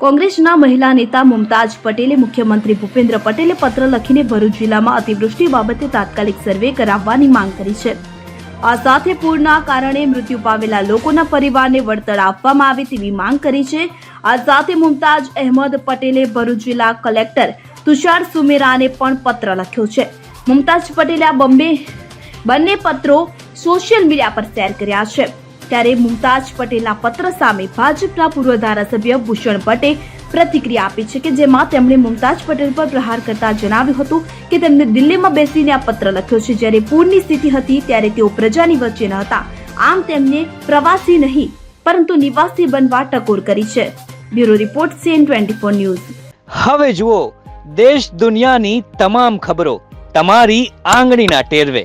કોંગ્રેસના મહિલા નેતા મુમતાજ પટેલે મુખ્યમંત્રી ભૂપેન્દ્ર પટેલે પત્ર લખીને ભરૂચ જિલ્લામાં અતિવૃષ્ટિ બાબતે તાત્કાલિક સર્વે કરાવવાની માંગ કરી છે. આ સાથે પૂરના કારણે મૃત્યુ પામેલા લોકોના પરિવારને વળતર આપવામાં આવે તેવી માંગ કરી છે. આ સાથે મુમતાજ અહેમદ પટેલે ભરૂચ જિલ્લા કલેક્ટર તુષાર સુમેરાને પણ પત્ર લખ્યો છે. મુમતાજ પટેલે આ બંને બંને પત્રો સોશિયલ મીડિયા પર શેર કર્યા છે. ત્યારે મુમતાજ પટેલના પત્ર સામે ભાજપના પૂર્વ ધારાસભ્ય ભૂષણ પટેલ પ્રતિક્રિયા આપી છે કે જેમાં તેમણે મુમતાજ પટેલ પર પ્રહાર કરતા જણાવ્યું હતું કે તેમને દિલ્હીમાં બેસીને આ પત્ર લખ્યો છે. જ્યારે પૂરની સ્થિતિ હતી ત્યારે તેઓ પ્રજાની વચ્ચે ન હતા. આમ તેમને પ્રવાસી નહીં, પરંતુ નિવાસી બનવા ટકોર કરી છે. Bureau report CN twenty news. હવે જુઓ, દેશ દુનિયાની તમામ ખબરો તમારી આંગળીના ટેરવે.